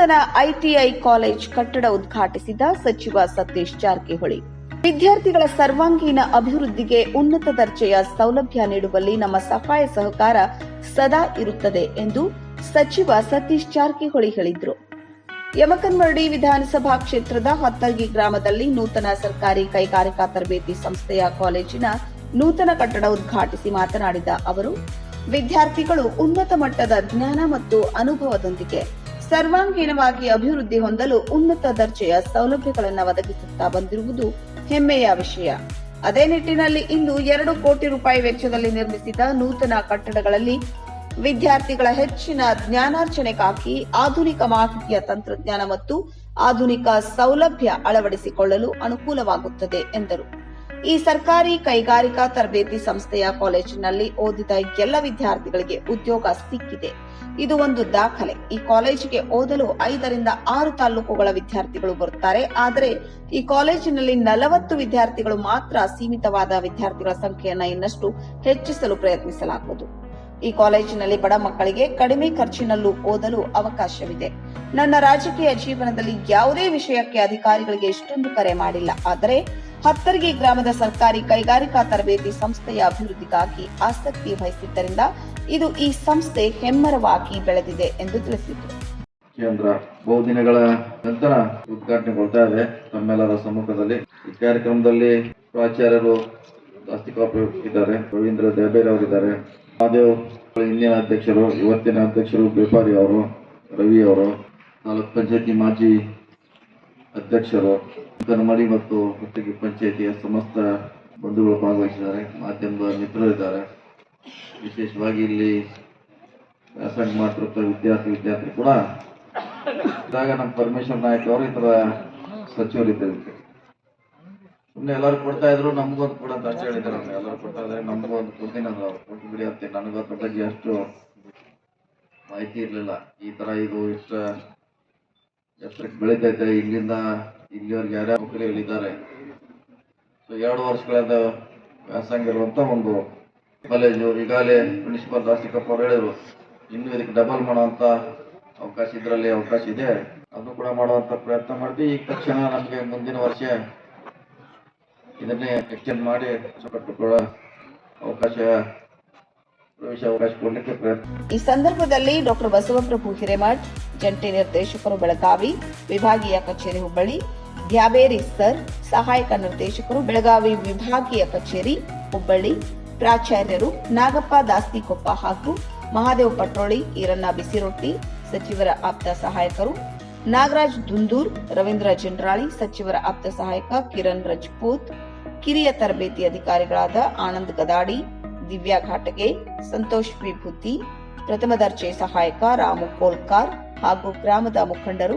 ನೂತನ ITI college ಕಟ್ಟಡ ಉದ್ಘಾಟಿಸಿದ ಸಚಿವ ಸತೀಶ್ ಜಾರಕಿಹೊಳಿ. ವಿದ್ಯಾರ್ಥಿಗಳ ಸರ್ವಾಂಗೀಣ ಅಭಿವೃದ್ಧಿಗೆ ಉನ್ನತ ದರ್ಜೆಯ ಸೌಲಭ್ಯ ನೀಡುವಲ್ಲಿ ನಮ್ಮ ಸಹಾಯ ಸಹಕಾರ ಸದಾ ಇರುತ್ತದೆ ಎಂದು ಸಚಿವ ಸತೀಶ್ ಜಾರಕಿಹೊಳಿ ಹೇಳಿದರು. ಯಮಕನ್ಮರಡಿ ವಿಧಾನಸಭಾ ಕ್ಷೇತ್ರದ ಹತ್ತರ್ಗಿ ಗ್ರಾಮದಲ್ಲಿ ನೂತನ ಸರ್ಕಾರಿ ಕೈಗಾರಿಕಾ ತರಬೇತಿ ಸಂಸ್ಥೆಯ ಕಾಲೇಜಿನ ನೂತನ ಕಟ್ಟಡ ಉದ್ಘಾಟಿಸಿ ಮಾತನಾಡಿದ ಅವರು, ವಿದ್ಯಾರ್ಥಿಗಳು ಉನ್ನತ ಮಟ್ಟದ ಜ್ಞಾನ ಮತ್ತು ಅನುಭವದೊಂದಿಗೆ ಸರ್ವಾಂಗೀಣವಾಗಿ ಅಭಿವೃದ್ಧಿ ಹೊಂದಲು ಉನ್ನತ ದರ್ಜೆಯ ಸೌಲಭ್ಯಗಳನ್ನು ಒದಗಿಸುತ್ತಾ ಬಂದಿರುವುದು ಹೆಮ್ಮೆಯ ವಿಷಯ. ಅದೇ ನಿಟ್ಟಿನಲ್ಲಿ ಇಂದು ಎರಡು ಕೋಟಿ ರೂಪಾಯಿ ವೆಚ್ಚದಲ್ಲಿ ನಿರ್ಮಿಸಿದ ನೂತನ ಕಟ್ಟಡಗಳಲ್ಲಿ ವಿದ್ಯಾರ್ಥಿಗಳ ಹೆಚ್ಚಿನ ಜ್ಞಾನಾರ್ಜನೆಗಾಗಿ ಆಧುನಿಕ ಮಾಹಿತಿಯ ತಂತ್ರಜ್ಞಾನ ಮತ್ತು ಆಧುನಿಕ ಸೌಲಭ್ಯ ಅಳವಡಿಸಿಕೊಳ್ಳಲು ಅನುಕೂಲವಾಗುತ್ತದೆ, ಎಂದರು. ಈ ಸರ್ಕಾರಿ ಕೈಗಾರಿಕಾ ತರಬೇತಿ ಸಂಸ್ಥೆಯ ಕಾಲೇಜಿನಲ್ಲಿ ಓದಿದ ಎಲ್ಲ ವಿದ್ಯಾರ್ಥಿಗಳಿಗೆ ಉದ್ಯೋಗ ಸಿಕ್ಕಿದೆ. ಇದು ಒಂದು ದಾಖಲೆ. ಈ ಕಾಲೇಜಿಗೆ ಓದಲು ಐದರಿಂದ ಆರು ತಾಲೂಕುಗಳ ವಿದ್ಯಾರ್ಥಿಗಳು ಬರುತ್ತಾರೆ. ಆದರೆ ಈ ಕಾಲೇಜಿನಲ್ಲಿ ನಲವತ್ತು ವಿದ್ಯಾರ್ಥಿಗಳು ಮಾತ್ರ ಸೀಮಿತವಾದ ವಿದ್ಯಾರ್ಥಿಗಳ ಸಂಖ್ಯೆಯನ್ನು ಇನ್ನಷ್ಟು ಹೆಚ್ಚಿಸಲು ಪ್ರಯತ್ನಿಸಲಾಗುವುದು. ಈ ಕಾಲೇಜಿನಲ್ಲಿ ಬಡ ಮಕ್ಕಳಿಗೆ ಕಡಿಮೆ ಖರ್ಚಿನಲ್ಲೂ ಓದಲು ಅವಕಾಶವಿದೆ. ನನ್ನ ರಾಜಕೀಯ ಜೀವನದಲ್ಲಿ ಯಾವುದೇ ವಿಷಯಕ್ಕೆ ಅಧಿಕಾರಿಗಳಿಗೆ ಇಷ್ಟೊಂದು ಕರೆ ಮಾಡಿಲ್ಲ. ಆದರೆ ಹತ್ತರ್ಗಿ ಗ್ರಾಮದ ಸರ್ಕಾರಿ ಕೈಗಾರಿಕಾ ತರಬೇತಿ ಸಂಸ್ಥೆಯ ಅಭಿವೃದ್ಧಿಗಾಗಿ ಆಸಕ್ತಿ ವಹಿಸಿದ್ದರಿಂದ ಇದು ಈ ಸಂಸ್ಥೆ ಹೆಮ್ಮರವಾಗಿ ಬೆಳೆದಿದೆ ಎಂದು ತಿಳಿಸಿದರು. ಕೇಂದ್ರ ಬಹುದಿನಗಳ ನಂತರ ಉದ್ಘಾಟನೆಗೊಳ್ತಾ ಇದೆ. ತಮ್ಮೆಲ್ಲರ ಸಮ್ಮುಖದಲ್ಲಿ ಈ ಕಾರ್ಯಕ್ರಮದಲ್ಲಿ ಪ್ರಾಚಾರ್ಯರು ದಾಸ್ತಿಕಾಪು ಇದ್ದಾರೆ ರವೀಂದ್ರ ದೇಬೇರ್ ಅವರಿದ್ದಾರೆ. ಮಹಾದೇವ್ ಹಿಂದಿನ ಅಧ್ಯಕ್ಷರು, ಇವತ್ತಿನ ಅಧ್ಯಕ್ಷರು ಬೇಪಾರಿ ಅವರು, ರವಿ ಅವರು, ತಾಲೂಕ್ ಪಂಚಾಯತಿ ಮಾಜಿ ಅಧ್ಯಕ್ಷರು ಕನ್ಮಡಿ ಮತ್ತು ಹೊತ್ತಿಗೆ ಪಂಚಾಯತಿಯ ಸಮಸ್ತ ಬಂಧುಗಳು ಭಾಗವಹಿಸಿದ್ದಾರೆ, ಮಾಧ್ಯಮದ ಮಿತ್ರರಿದ್ದಾರೆ. ವಿಶೇಷವಾಗಿ ಇಲ್ಲಿ ವ್ಯಾಸಂಗ ಮಾಡ್ತಿರ್ತಾರೆ ವಿದ್ಯಾರ್ಥಿ ವಿದ್ಯಾರ್ಥಿ ಕೂಡ ಇದಾಗ ನಮ್ಮ ಪರಮೇಶ್ವರ್ ನಾಯಕ್ ಅವರು ಈ ತರ ಸಚಿವರು ಇದ್ದಾರೆ ಸುಮ್ಮನೆ ಎಲ್ಲರೂ ಕೊಡ್ತಾ ಇದ್ರು ನಮಗೊಂದು ಕೊಡ ಅಂತ ಅಷ್ಟೇ ಹೇಳಿದ್ರು ಅವ್ರು. ಎಲ್ಲರೂ ಕೊಡ್ತಾ ಇದ್ದಾರೆ, ನಮಗೂ ಒಂದು ಕೊಡ್ತೀನಿ ಬಿಡಿ ಅಂತ. ನನಗೂ ಅದ್ರ ಬಗ್ಗೆ ಅಷ್ಟು ಮಾಹಿತಿ ಇರಲಿಲ್ಲ. ಈ ತರ ಇದು ಇಷ್ಟ ಎತ್ತರಕ್ಕೆ ಬೆಳೀತೈತೆ ಇಲ್ಲಿಂದ ಇಲ್ಲಿವರೆಗೆ ಯಾರ್ಯಾರು ನೌಕರಿಗಳಿದ್ದಾರೆ ಸೊ ಎರಡು ವರ್ಷಗಳಿಂದ ವ್ಯಾಸಂಗ ಇರುವಂತ ಒಂದು ಕಾಲೇಜು. ಈಗಾಗಲೇ ಪ್ರಿನ್ಸಿಪಾಲ್ ದಾಸ್ತಿಕಪ್ಪ ಅವರು ಹೇಳಿದ್ರು, ಇನ್ನು ಇದಕ್ಕೆ ಡಬಲ್ ಮಾಡುವಂತ ಅವಕಾಶ ಇದರಲ್ಲಿ ಅವಕಾಶ ಇದೆ. ಅದು ಕೂಡ ಮಾಡುವಂತ ಪ್ರಯತ್ನ ಮಾಡ್ತೀವಿ. ಈಗ ತಕ್ಷಣ ನಮಗೆ ಮುಂದಿನ ವರ್ಷ ಇದನ್ನೇ ಎಕ್ಸ್ಟೆಂಡ್ ಮಾಡಿ ಕಟ್ಟಿಕೊಳ್ಳೋ ಅವಕಾಶ ಈ ಸಂದರ್ಭದಲ್ಲಿ ಡಾಕ್ಟರ್ ಬಸವಪ್ರಭು ಹಿರೇಮಠ್, ಜಂಟಿ ನಿರ್ದೇಶಕರು ಬೆಳಗಾವಿ, ವಿಭಾಗೀಯ ಕಚೇರಿ ಹುಬ್ಬಳ್ಳಿ ದ್ಯಾಬೇರಿ ಸರ್, ಸಹಾಯಕ ನಿರ್ದೇಶಕರು, ಬೆಳಗಾವಿ ವಿಭಾಗೀಯ ಕಚೇರಿ, ಹುಬ್ಬಳ್ಳಿ, ಪ್ರಾಚಾರ್ಯರು ನಾಗಪ್ಪ ದಾಸ್ತಿಕೊಪ್ಪ ಹಾಗೂ ಮಹಾದೇವ್ ಪಟ್ರೋಳಿ, ಈರಣ್ಣ ಬಿಸಿರೊಟ್ಟಿ, ಸಚಿವರ ಆಪ್ತ ಸಹಾಯಕರು, ನಾಗರಾಜ್ ದುಂದೂರ್, ರವೀಂದ್ರ ಜಂಡ್ರಾಳಿ, ಸಚಿವರ ಆಪ್ತ ಸಹಾಯಕ ಕಿರಣ್ ರಜಪೂತ್, ಕಿರಿಯ ತರಬೇತಿ ಅಧಿಕಾರಿಗಳಾದ ಆನಂದ್ ಗದಾಡಿ, ದಿವ್ಯಾ ಘಾಟಗೆ, ಸಂತೋಷ್ ವಿಭೂತಿ, ಪ್ರಥಮ ದರ್ಜೆ ಸಹಾಯಕ ರಾಮು ಕೋಲ್ಕಾರ್ ಹಾಗೂ ಗ್ರಾಮದ ಮುಖಂಡರು